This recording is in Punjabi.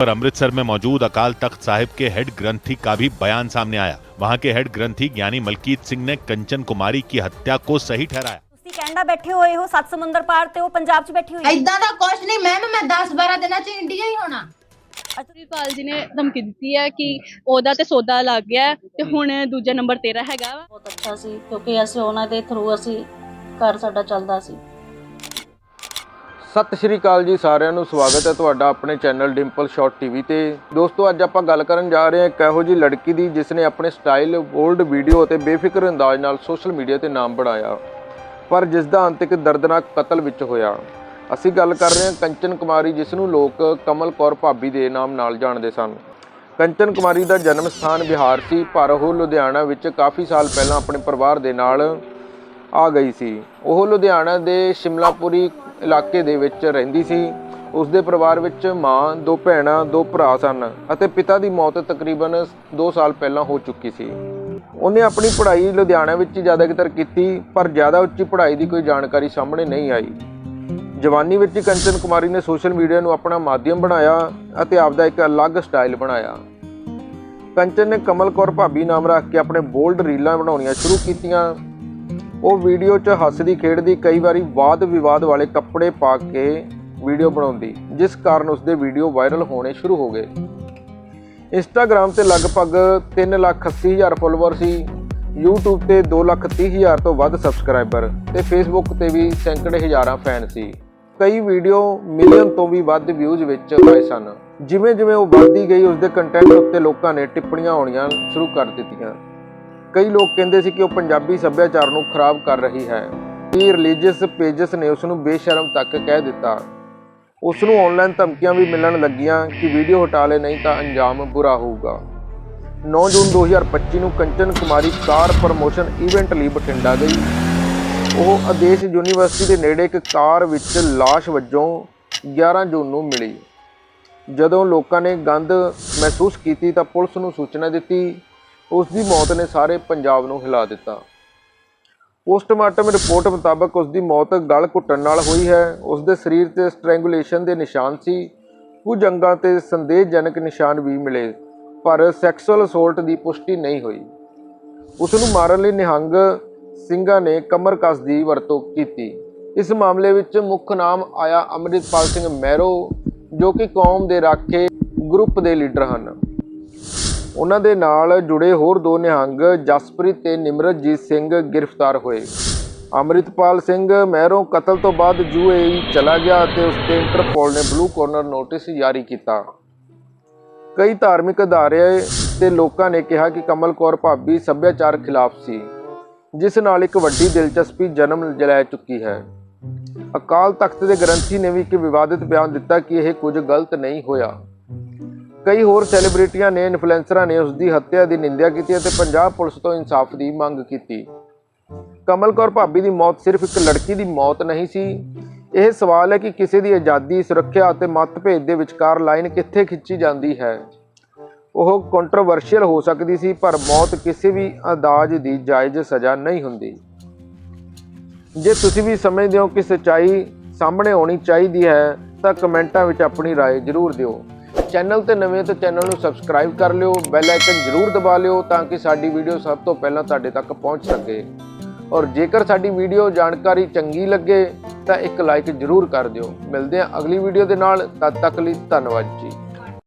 पर अमृतसर में मौजूद अकाल तख्त साहिब के हेड ग्रंथी का भी बयान सामने आया वहां के हेड ग्रंथी ज्ञानी मलकीत सिंह ने कंचन कुमारी की हत्या को सही ठहराया ਤੁਸੀਂ ਕੈਨੇਡਾ ਬੈਠੇ ਹੋਏ ਹੋ ਸੱਤ ਸਮੁੰਦਰ ਪਾਰ ਤੇ ਉਹ ਪੰਜਾਬ 'ਚ ਬੈਠੀ ਹੋਈ ਹੈ ਐਦਾਂ ਦਾ ਕੁਛ ਨਹੀਂ ਮੈਮ ਮੈਂ 10 12 ਦਿਨਾਂ ਚ ਇੰਡੀਆ ਹੀ ਹੋਣਾ ਪ੍ਰਿੰਸੀਪਲ ਜੀ ਨੇ ਧਮਕੀ ਦਿੱਤੀ ਹੈ ਕਿ ਉਹਦਾ ਤੇ ਸੌਦਾ ਲੱਗ ਗਿਆ ਹੈ ਤੇ ਹੁਣ ਦੂਜਾ ਨੰਬਰ ਤੇਰਾ ਹੈਗਾ ਵਾ ਬਹੁਤ ਅੱਛਾ ਸੀ ਕਿਉਂਕਿ ਅਸੀਂ ਉਹਨਾਂ ਦੇ ਥਰੂ ਅਸੀਂ ਘਰ ਸਾਡਾ ਚੱਲਦਾ ਸੀ ਸਤਿ ਸ਼੍ਰੀ ਅਕਾਲ ਜੀ ਸਾਰਿਆਂ ਨੂੰ, ਸਵਾਗਤ ਹੈ ਤੁਹਾਡਾ ਆਪਣੇ ਚੈਨਲ ਡਿੰਪਲ ਸ਼ਾਟ ਟੀਵੀ ਤੇ। ਦੋਸਤੋ, ਅੱਜ ਆਪਾਂ ਗੱਲ ਕਰਨ ਜਾ ਰਹੇ ਹਾਂ ਇੱਕ ਇਹੋ ਜੀ ਲੜਕੀ ਦੀ ਜਿਸ ਨੇ ਆਪਣੇ ਸਟਾਈਲ ਬੋਲਡ ਵੀਡੀਓ ਅਤੇ ਬੇਫਿਕਰ ਅੰਦਾਜ਼ ਨਾਲ ਸੋਸ਼ਲ ਮੀਡੀਆ ਤੇ ਨਾਮ ਬਣਾਇਆ, ਪਰ ਜਿਸ ਦਾ ਅੰਤ ਇੱਕ ਦਰਦਨਾਕ ਕਤਲ ਵਿੱਚ ਹੋਇਆ। ਅਸੀਂ ਗੱਲ ਕਰ ਰਹੇ ਹਾਂ ਕੰਚਨ ਕੁਮਾਰੀ, ਜਿਸ ਨੂੰ ਲੋਕ ਕਮਲ ਕੌਰ ਭਾਬੀ ਦੇ ਨਾਮ ਨਾਲ ਜਾਣਦੇ ਸਨ। ਕੰਚਨ ਕੁਮਾਰੀ ਦਾ ਜਨਮ ਸਥਾਨ ਬਿਹਾਰ ਸੀ, ਪਰ ਉਹ ਲੁਧਿਆਣਾ ਵਿੱਚ ਕਾਫੀ ਸਾਲ ਪਹਿਲਾਂ ਆਪਣੇ ਪਰਿਵਾਰ ਦੇ ਨਾਲ ਆ ਗਈ ਸੀ। ਉਹ ਲੁਧਿਆਣਾ ਦੇ ਸ਼ਿਮਲਾਪੁਰੀ ਇਲਾਕੇ ਦੇ ਵਿੱਚ ਰਹਿੰਦੀ ਸੀ। ਉਸ ਦੇ ਪਰਿਵਾਰ ਵਿੱਚ ਮਾਂ, ਦੋ ਭੈਣਾਂ, ਦੋ ਭਰਾ ਸਨ ਅਤੇ ਪਿਤਾ ਦੀ ਮੌਤ ਤਕਰੀਬਨ 2 ਸਾਲ ਪਹਿਲਾਂ ਹੋ ਚੁੱਕੀ ਸੀ। ਉਹਨੇ ਆਪਣੀ ਪੜ੍ਹਾਈ ਲੁਧਿਆਣਾ ਵਿੱਚ ਹੀ ਜ਼ਿਆਦਾਤਰ ਕੀਤੀ, ਪਰ ਜ਼ਿਆਦਾ ਉੱਚੀ ਪੜ੍ਹਾਈ ਦੀ ਕੋਈ ਜਾਣਕਾਰੀ ਸਾਹਮਣੇ ਨਹੀਂ ਆਈ। ਜਵਾਨੀ ਵਿੱਚ ਹੀ ਕੰਚਨ ਕੁਮਾਰੀ ਨੇ ਸੋਸ਼ਲ ਮੀਡੀਆ ਨੂੰ ਆਪਣਾ ਮਾਧਿਅਮ ਬਣਾਇਆ ਅਤੇ ਆਪਦਾ ਇੱਕ ਅਲੱਗ ਸਟਾਈਲ ਬਣਾਇਆ। ਕੰਚਨ ਨੇ ਕਮਲ ਕੌਰ ਭਾਬੀ ਨਾਮ ਰੱਖ ਕੇ ਆਪਣੇ ਬੋਲਡ ਰੀਲਾਂ ਬਣਾਉਣੀਆਂ ਸ਼ੁਰੂ ਕੀਤੀਆਂ। ਉਹ ਵੀਡੀਓ 'ਚ ਹੱਸਦੀ ਖੇਡਦੀ ਕਈ ਵਾਰੀ ਵਾਦ ਵਿਵਾਦ ਵਾਲੇ ਕੱਪੜੇ ਪਾ ਕੇ ਵੀਡੀਓ ਬਣਾਉਂਦੀ, ਜਿਸ ਕਾਰਨ ਉਸਦੇ ਵੀਡੀਓ ਵਾਇਰਲ ਹੋਣੇ ਸ਼ੁਰੂ ਹੋ ਗਏ। ਇੰਸਟਾਗ੍ਰam ਤੇ ਲਗਭਗ 380000 ਫਾਲੋਅਰ ਸੀ, YouTube ਤੇ 230000 ਤੋਂ ਵੱਧ ਸਬਸਕ੍ਰਾਈਬਰ ਤੇ Facebook ਤੇ ਵੀ ਸੈਂਕੜੇ ਹਜ਼ਾਰਾਂ ਫੈਨ ਸੀ। ਕਈ ਵੀਡੀਓ ਮਿਲੀਅਨ ਤੋਂ ਵੀ ਵੱਧ ਵਿਊਜ਼ ਵਿੱਚ ਆਏ ਸਨ। ਜਿਵੇਂ ਜਿਵੇਂ ਉਹ ਵੱਧਦੀ ਗਈ, ਉਸਦੇ ਕੰਟੈਂਟ ਉੱਤੇ ਲੋਕਾਂ ਨੇ ਟਿੱਪਣੀਆਂ ਆਉਣੀਆਂ ਸ਼ੁਰੂ ਕਰ ਦਿੱਤੀਆਂ। ਕਈ ਲੋਕ ਕਹਿੰਦੇ ਸੀ ਕਿ ਉਹ ਪੰਜਾਬੀ ਸੱਭਿਆਚਾਰ ਨੂੰ ਖਰਾਬ ਕਰ ਰਹੀ ਹੈ। ਕਈ ਰਿਲੀਜੀਅਸ ਪੇਜਸ ਨੇ ਉਸ ਨੂੰ ਬੇਸ਼ਰਮ ਤੱਕ ਕਹਿ ਦਿੱਤਾ। ਉਸ ਨੂੰ ਆਨਲਾਈਨ ਧਮਕੀਆਂ ਵੀ ਮਿਲਣ ਲੱਗੀਆਂ ਕਿ ਵੀਡੀਓ ਹਟਾ ਲੈ ਨਹੀਂ ਤਾਂ ਅੰਜਾਮ ਬੁਰਾ ਹੋਊਗਾ। 9 ਜੂਨ 2025 ਨੂੰ Kanchan Kumari car promotion event ਲਈ ਬਠਿੰਡਾ ਗਈ। ਉਹ ਆਦੇਸ਼ ਯੂਨੀਵਰਸਿਟੀ ਦੇ ਨੇੜੇ ਇੱਕ ਕਾਰ ਵਿੱਚ ਲਾਸ਼ ਵਜੋਂ 11 ਜੂਨ ਨੂੰ ਮਿਲੀ। ਜਦੋਂ ਲੋਕਾਂ ਨੇ ਗੰਦ ਮਹਿਸੂਸ ਕੀਤੀ ਤਾਂ ਪੁਲਿਸ ਨੂੰ ਸੂਚਨਾ ਦਿੱਤੀ ਉਸ ਦੀ ਮੌਤ ਨੇ ਸਾਰੇ ਪੰਜਾਬ ਨੂੰ ਹਿਲਾ ਦਿੱਤਾ। ਪੋਸਟਮਾਰਟਮ ਰਿਪੋਰਟ ਮੁਤਾਬਕ ਉਸ ਦੀ ਮੌਤ ਗਲ ਘੁੱਟਣ ਨਾਲ ਹੋਈ ਹੈ। ਉਸ ਦੇ ਸਰੀਰ ਤੇ ਸਟ੍ਰੈਂਗੂਲੇਸ਼ਨ ਦੇ ਨਿਸ਼ਾਨ ਸੀ। ਕੁਝ ਅੰਗਾਂ ਤੇ ਸੰਦੇਹਜਨਕ ਨਿਸ਼ਾਨ ਵੀ ਮਿਲੇ, ਪਰ ਸੈਕਸੁਅਲ ਅਸੌਲਟ ਦੀ ਪੁਸ਼ਟੀ ਨਹੀਂ ਹੋਈ। ਉਸ ਨੂੰ ਮਾਰਨ ਲਈ ਨਿਹੰਗ ਸਿੰਘਾਂ ਨੇ ਕਮਰ ਕਸ ਦੀ ਵਰਤੋਂ ਕੀਤੀ। ਇਸ ਮਾਮਲੇ ਵਿੱਚ ਮੁੱਖ ਨਾਮ ਆਇਆ ਅੰਮ੍ਰਿਤਪਾਲ ਸਿੰਘ ਮਹਿਰੋ ਜੋ ਕਿ ਕੌਮ ਦੇ ਰਾਖੇ ਗਰੁੱਪ ਦੇ ਲੀਡਰ ਹਨ। ਉਹਨਾਂ ਦੇ ਨਾਲ ਜੁੜੇ ਹੋਰ ਦੋ ਨਿਹੰਗ, ਜਸਪ੍ਰੀਤ ਤੇ ਨਿਮਰਤਜੀਤ ਸਿੰਘ, ਗ੍ਰਿਫਤਾਰ ਹੋਏ। ਅੰਮ੍ਰਿਤਪਾਲ ਸਿੰਘ ਮਹਿਰੋਂ ਕਤਲ ਤੋਂ ਬਾਅਦ ਯੂਏਈ ਚਲਾ ਗਿਆ ਅਤੇ ਉਸ ਤੇ ਇੰਟਰਪੋਲ ਨੇ ਬਲੂ ਕਾਰਨਰ ਨੋਟਿਸ ਜਾਰੀ ਕੀਤਾ। ਕਈ ਧਾਰਮਿਕ ਅਦਾਰੇ ਤੇ ਲੋਕਾਂ ਨੇ ਕਿਹਾ ਕਿ ਕਮਲ ਕੌਰ ਭਾਬੀ ਸੱਭਿਆਚਾਰ ਖਿਲਾਫ ਸੀ, ਜਿਸ ਨਾਲ ਇੱਕ ਵੱਡੀ ਦਿਲਚਸਪੀ ਜਨਮ ਲੈ ਚੁੱਕੀ ਹੈ। ਅਕਾਲ ਤਖਤ ਦੇ ਗ੍ਰੰਥੀ ਨੇ ਵੀ ਇੱਕ ਵਿਵਾਦਿਤ ਬਿਆਨ ਦਿੱਤਾ ਕਿ ਇਹ ਕੁਝ ਗਲਤ ਨਹੀਂ ਹੋਇਆ। ਕਈ ਹੋਰ ਸੈਲੀਬ੍ਰਿਟੀਆਂ ਨੇ ਇਨਫਲੂਐਂਸਰਾਂ ਨੇ ਉਸ ਦੀ ਹੱਤਿਆ ਦੀ ਨਿੰਦਿਆ ਕੀਤੀ ਅਤੇ ਪੰਜਾਬ ਪੁਲਿਸ ਤੋਂ ਇਨਸਾਫ ਦੀ ਮੰਗ ਕੀਤੀ ਕਮਲ ਕੌਰ ਭਾਬੀ ਦੀ ਮੌਤ ਸਿਰਫ ਇੱਕ ਲੜਕੀ ਦੀ ਮੌਤ ਨਹੀਂ ਸੀ ਇਹ ਸਵਾਲ ਹੈ ਕਿ ਕਿਸੇ ਦੀ ਆਜ਼ਾਦੀ ਸੁਰੱਖਿਆ ਅਤੇ ਮਤਭੇਦ ਦੇ ਵਿਚਕਾਰ ਲਾਈਨ ਕਿੱਥੇ ਖਿੱਚੀ ਜਾਂਦੀ ਹੈ ਉਹ ਕੰਟਰੋਵਰਸ਼ੀਅਲ ਹੋ ਸਕਦੀ ਸੀ ਪਰ ਮੌਤ ਕਿਸੇ ਵੀ ਅੰਦਾਜ਼ ਦੀ ਜਾਇਜ਼ ਸਜ਼ਾ ਨਹੀਂ ਹੁੰਦੀ ਜੇ ਤੁਸੀਂ ਵੀ ਸਮਝਦੇ ਹੋ ਕਿ ਸੱਚਾਈ ਸਾਹਮਣੇ ਆਉਣੀ ਚਾਹੀਦੀ ਹੈ ਤਾਂ ਕਮੈਂਟਾਂ ਵਿੱਚ ਆਪਣੀ رائے ਜ਼ਰੂਰ ਦਿਓ ਚੈਨਲ ਤੇ ਨਵੇਂ ਤਾਂ ਚੈਨਲ ਨੂੰ ਸਬਸਕ੍ਰਾਈਬ ਕਰ ਲਿਓ, ਬੈਲ ਆਈਕਨ ਜ਼ਰੂਰ ਦਬਾ ਲਿਓ ਤਾਂ ਕਿ ਸਾਡੀ ਵੀਡੀਓ ਸਭ ਤੋਂ ਪਹਿਲਾਂ ਤੁਹਾਡੇ ਤੱਕ ਪਹੁੰਚ ਸਕੇ। ਔਰ ਜੇਕਰ ਸਾਡੀ ਵੀਡੀਓ ਜਾਣਕਾਰੀ ਚੰਗੀ ਲੱਗੇ ਤਾਂ ਇੱਕ ਲਾਈਕ ਜ਼ਰੂਰ ਕਰ ਦਿਓ। ਮਿਲਦੇ ਹਾਂ ਅਗਲੀ ਵੀਡੀਓ ਦੇ ਨਾਲ, ਤਦ ਤੱਕ ਲਈ ਧੰਨਵਾਦ ਜੀ।